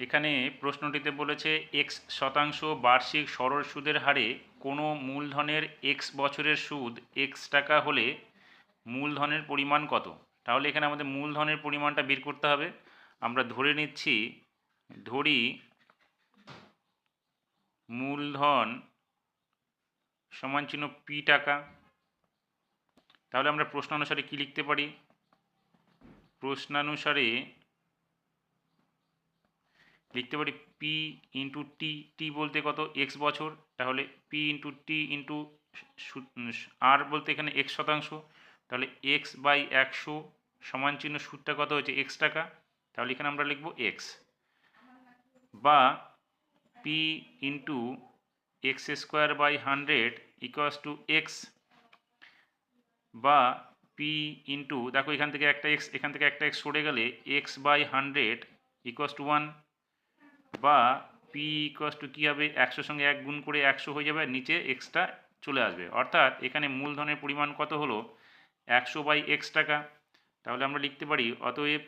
এখানে প্রশ্নটিতে বলেছে এক্স শতাংশ বার্ষিক সরল সুদের হারে কোনো মূলধনের এক্স বছরের সুদ এক্স টাকা হলে মূলধনের পরিমাণ কত? তাহলে এখানে আমাদের মূলধনের পরিমাণটা বের করতে হবে। আমরা ধরে নিচ্ছি, ধরি মূলধন সমান চিহ্ন পি টাকা। তাহলে আমরা প্রশ্ন অনুসারে কী লিখতে পারি? প্রশ্নানুসারে লিখতে পারি পি ইন্টু টি টি বলতে কত? এক্স বছর, তাহলে P into T into R বলতে এখানে এক্স শতাংশ, তাহলে এক্স বাই একশো সমান চিহ্ন সুদটা কত হচ্ছে এক্স টাকা, তাহলে এখানে আমরা লিখব এক্স বা P into x square by hundred equals to x বা পি ইন্টু দেখো এখান থেকে একটা এক্স এখান থেকে একটা এক্স সরে গেলে x by hundred equals to one বা পি ইকস টু কী হবে? একশোর সঙ্গে এক গুণ করে একশো হয়ে যাবে, নিচে এক্সটা চলে আসবে। অর্থাৎ এখানে মূলধনের পরিমাণ কত হলো? একশো বাই এক্স টাকা। তাহলে আমরা লিখতে পারি, অতএব